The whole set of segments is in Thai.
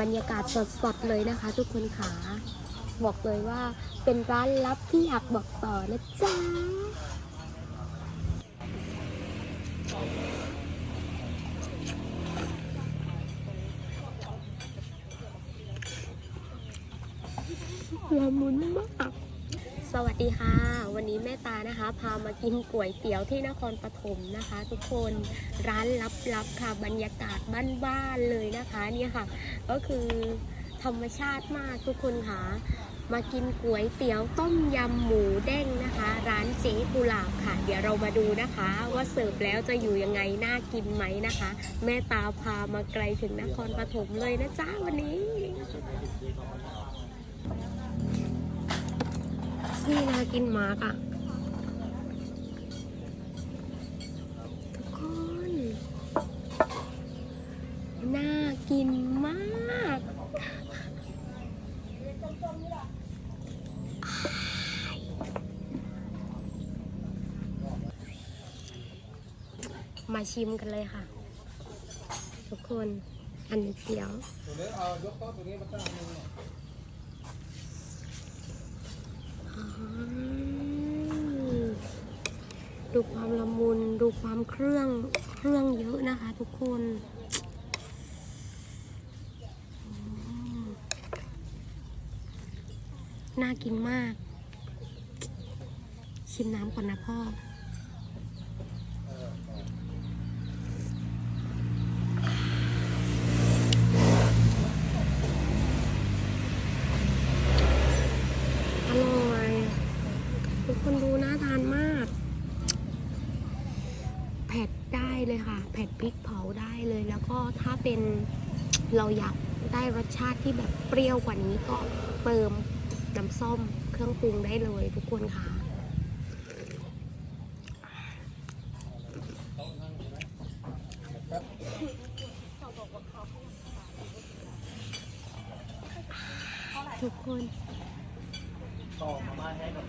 บรรยากาศสดๆเลยนะคะ ทุกคนขาบอกเลยว่าเป็นร้านลับที่อยากบอกต่อนะจ๊ะละมุนมาก วัสดีค่ะ วันนี้แม่ตานะคะ พามากินก๋วยเตี๋ยวที่นครปฐมนะคะ ทุกคนร้านลับๆค่ะบรรยากาศบ้านๆเลยนะคะเนี่ยค่ะ ก็คือธรรมชาติมากทุกคนค่ะ มากินก๋วยเตี๋ยวต้มยำหมูเด้งนะคะ ร้านเจ๊กุหลาบค่ะ เดี๋ยวเรามาดูนะคะ ว่าเสิร์ฟแล้วจะอยู่ยังไงน่ากินไหมนะคะ แม่ตาพามาไกลถึงนครปฐมเลยนะจ๊ะวันนี้ นี่น่ากินมากอะทุกคน น่ากินมาก มาชิมกันเลยค่ะ ทุกคนอันเตี๋ยว ดูความละมุน ดูความเครื่อง เครื่องเยอะนะคะทุกคนน่ากินมาก ชิมน้ำก่อนนะพ่อร่อย ทุกคนดูน่าทานมาก เผ็ ดได้เลยค่ะเผ็ดพริกเผาได้เลย แล้วก็ถ้าเป็นเราอยากได้รสชาติที่แบบเปรี้ยวกว่านี้ก็เติมน้ำส้มเครื่องปรุงได้เลยทุกคนค่ะ ทุกคนต่อมาให้กับ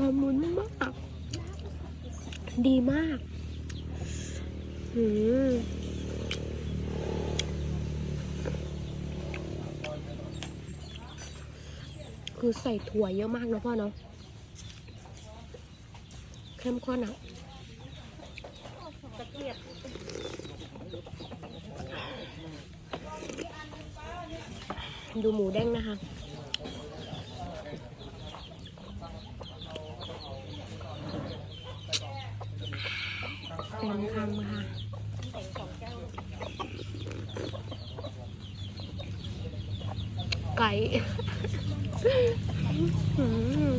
ละมุนมาก ดีมากอืมคือใส่ถั่วเยอะมากนะพ่อเนาะเข้มข้นอะดูหมูเด้งนะคะ เต็มคำค่ะไก่ อืม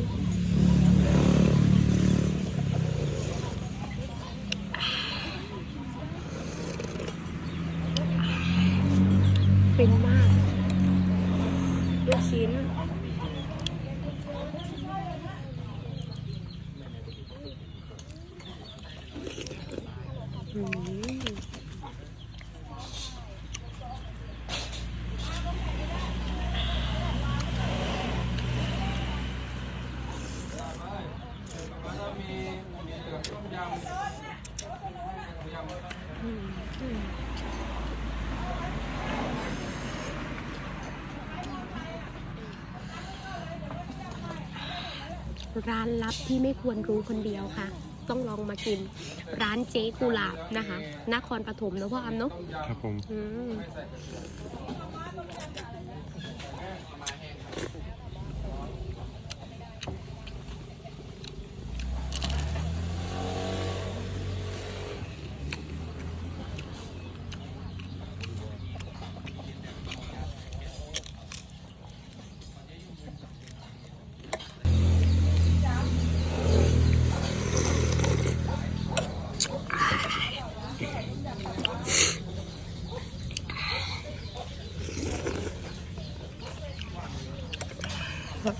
ฟินมากลูกชิ้น อืม แล้วก็มีมีเดือดต้มยำต้มยำ อืมอืม ร้านลับที่ไม่ควรรู้คนเดียวค่ะ ต้องลองมากิน ร้านเจ๊กุหลาบนะคะนครปฐมนะพ่ออำเนาะครับผมอืม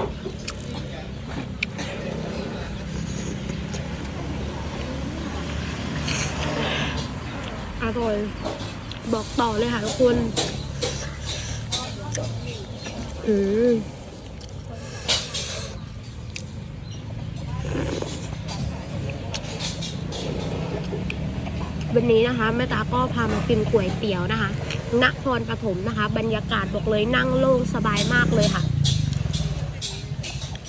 อาเอาเลยเอาเลยอร่อย บอกต่อเลยค่ะทุกคนอืมวันนี้นะคะแม่ตาก็พามากินก๋วยเตี๋ยวนะคะนครปฐมนะคะ บรรยากาศบอกเลยนั่งโล่งสบายมากเลยค่ะ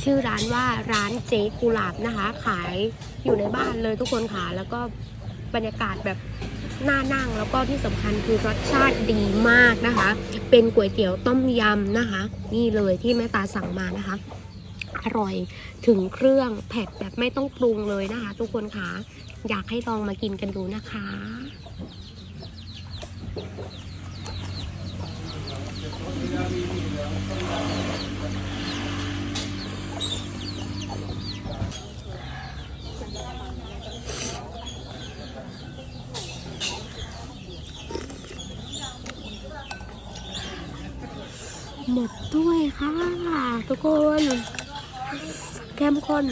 ชื่อร้านว่าร้านเจ๊กุหลาบนะคะ ขายอยู่ในบ้านเลยทุกคนค่ะแล้วก็บรรยากาศแบบน่านั่งแล้วก็ที่สำคัญคือรสชาติดีมากนะคะ เป็นก๋วยเตี๋ยวต้มยำนะคะ นี่เลยที่แม่ตาสั่งมานะคะ อร่อยถึงเครื่องเผ็ดแบบไม่ต้องปรุงเลยนะคะ ทุกคนค่ะอยากให้ลองมากินกันดูนะคะ หมดด้วยค่ะ ทุกคนเข้มข้น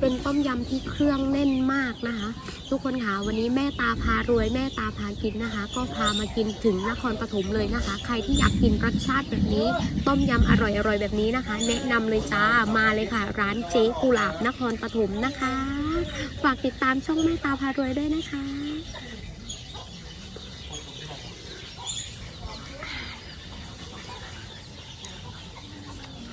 เป็นต้มยำที่เครื่องแน่นมากนะคะ ทุกคนค่ะวันนี้แม่ตาพารวยแม่ตาพากินนะคะ ก็พามากินถึงนครปฐมเลยนะคะ ใครที่อยากกินรสชาติแบบนี้ ต้มยำอร่อยๆแบบนี้นะคะ แนะนำเลยจ้ามาเลยค่ะ ร้านเจ๊กุหลาบนครปฐมนะคะ ฝากติดตามช่องแม่ตาพารวยด้วยนะคะ